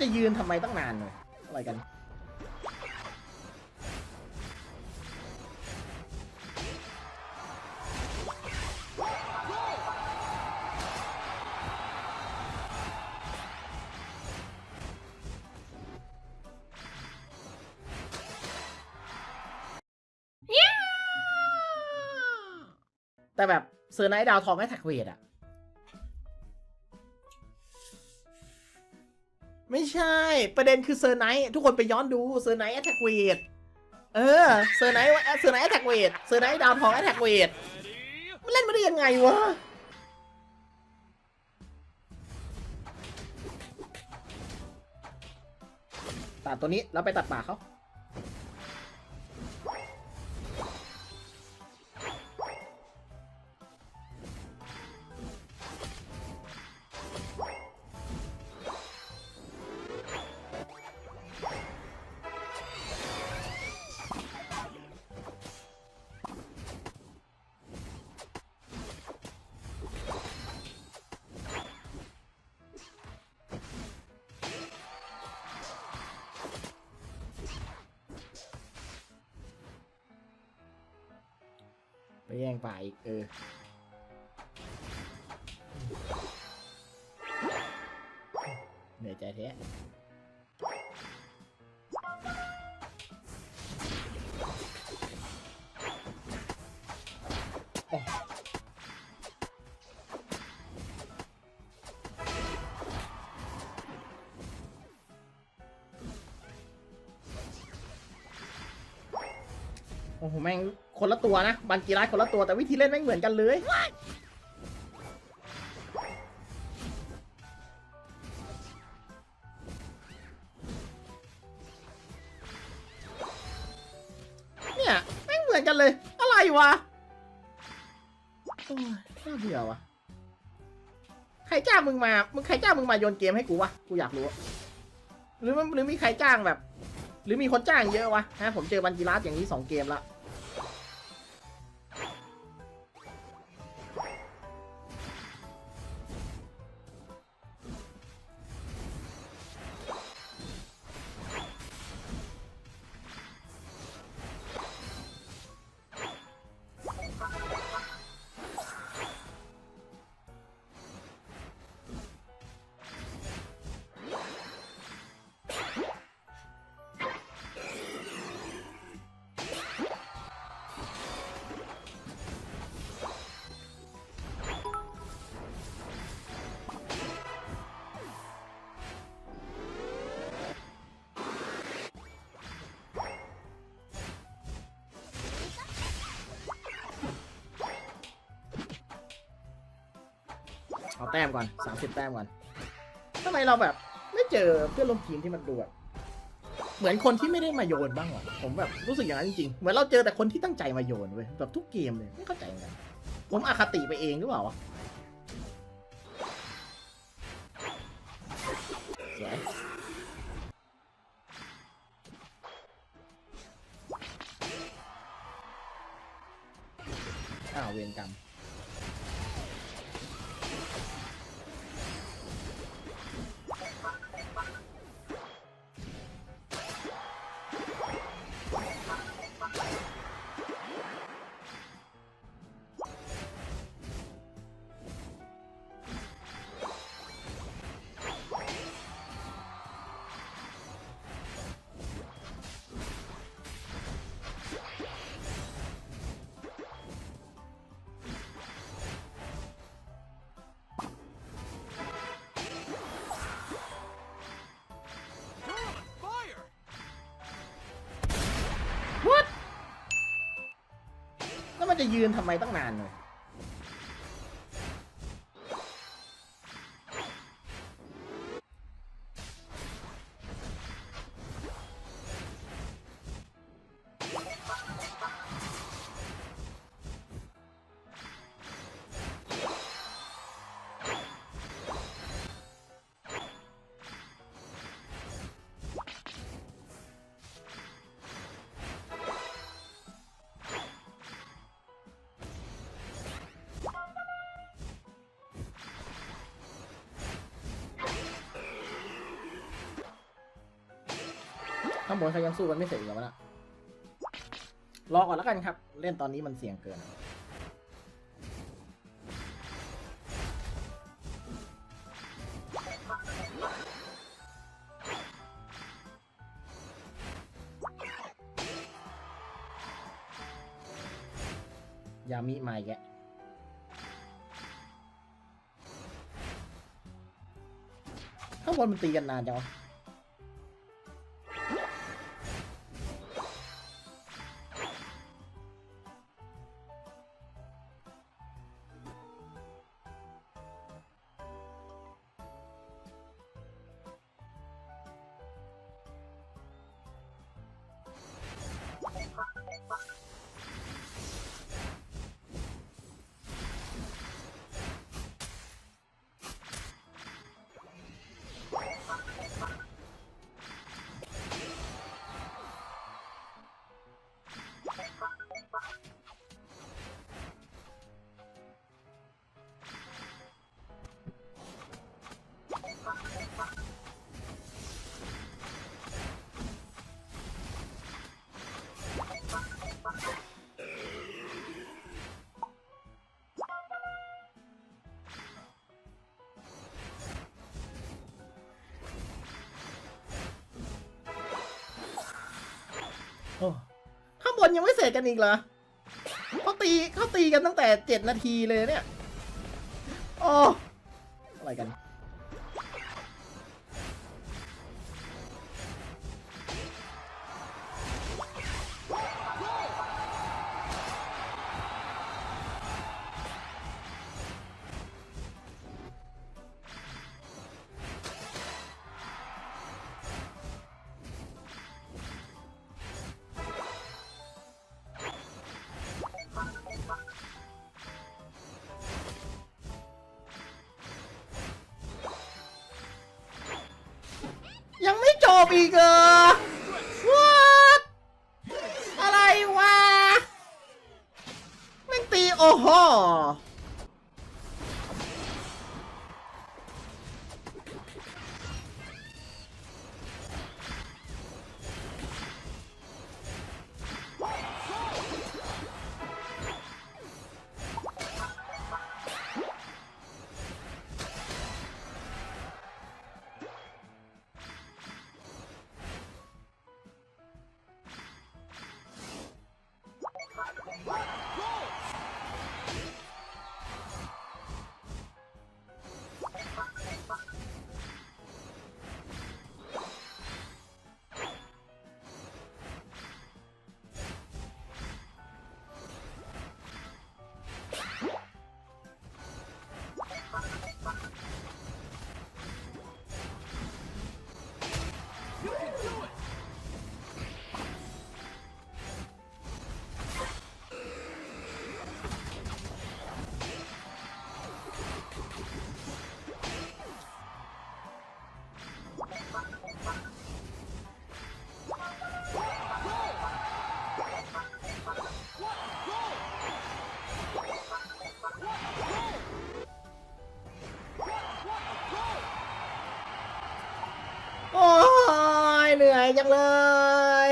แล้วมันจะยืนทำไมตั้งนานเลยอะไรกัน แต่แบบเซอร์ไนท์ดาวทองให้แท็กเวทอะ ไม่ใช่ ประเด็นคือเซอร์ไนท์ทุกคนไปย้อนดูเซอร์ไนท์แอท็กเวทเออเซอร์ไนท์เซอร์ไนท์แอท็กเวทเซอร์ไนท์ดาวทองแอท็กเวทมันเล่นมาได้ยังไงวะตัดตัวนี้แล้วไปตัดป่ากเขา ไปแย่งป่าอีก เออ เหนื่อยใจแท้โอ้โห แม่ง คนละตัวนะบันกีรัสคนละตัวแต่วิธีเล่นแม่เหมือนกันเลยเนี่ยแม่เหมือนกันเลย อะไรวะโอ้ยน่าเบื่อวะใครจ้างมึงมามึงใครจ้างมึงมาโยนเกมให้กูวะกูอยากรู้หรือมันหรือมีใครจ้างแบบ หรือมีคนจ้างเยอะวะฮะผมเจอบันจิรัสอย่างนี้สองเกมละ แต้มก่อนสามสิบแต้มก่อนทำไมเราแบบ ไม่เจอเพื่อนร่วมทีมที่มันดูแบบเหมือนคนที่ไม่ได้มาโยนบ้างวะผมแบบรู้สึกอย่างนั้นจริงๆเหมือนเราเจอแต่คนที่ตั้งใจมาโยนเว้ยแบบทุกเกมเลยไม่เข้าใจเหมือนกันผมอคติไปเองหรือเปล่าวะสวยอ้าวเวรกรรม จะยืนทำไมตั้งนานเลย ข้างบนเขายังสู้กันไม่เสร็จอีกเหรอวนะรอก่อนแล้วกันครับ เล่นตอนนี้มันเสี่ยงเกินยามิมาแกข้างบนมันตีกันนานจัง あっ。 ข้างบนยังไม่เสร็จกันอีกเหรอเขาตีเขาตีกันตั้งแต่เจ็ดนาทีเลยเนี่ย โอ้ อะไรกัน ยังไม่จบอีกเหรอ What อะไรวะ ไม่ตีโอ้โห เลย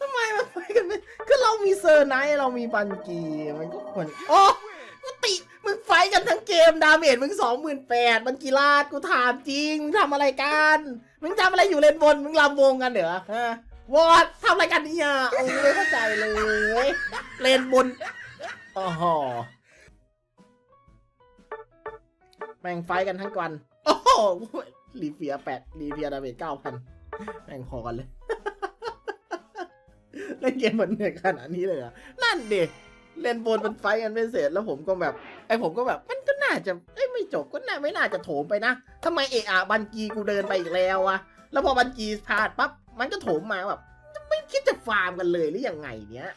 ทำไมมันไปกันไม่คือเรามีเซอร์ไนท์เรามีบันกีมันก็ควรโอ้กูติ มึงไฟกันทั้งเกม ดาเมจมึงสองหมื่นแปดมันกีฬาดกูถามจริง มึงทำอะไรกัน มึงทำอะไรอยู่เลนบน มึงลำวงกันเหรอฮะวอดทำอะไรกันเนี่ยโอ้ยไม่เข้าใจเลย เลนบนอ๋อ แม่งไฟท์กันทั้งวัน โอ้โหรีเฟียแปดรีเฟียดาเมจเก้าพันแม่งพอกันเลย เล่นเกมมันเหนื่อยขนาดนี้เลยเหรอะนั่นดิเล่นบนมันไฟท์กันไม่เสร็จแล้วผมก็แบบไอผมก็แบบมันก็น่าจะเอ้ยไม่จบก็น่าไม่น่าจะโถมไปนะทำไมเอะอะบันกีกูเดินไปอีกแล้วอะแล้วพอบันกีพลาดปั๊บมันก็โถมมาแบบไม่คิดจะฟาร์มกันเลยหรือยังไงเนี้ย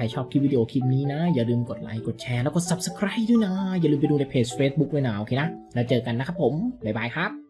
ใครชอบคลิปวิดีโอคลิปนี้นะ อย่าลืมกดไลค์กดแชร์แล้วก็ Subscribe ด้วยนะ อย่าลืมไปดูในเพจ Facebook ด้วยนะโอเคนะ แล้วเจอกันนะครับผม บ๊ายบายครับ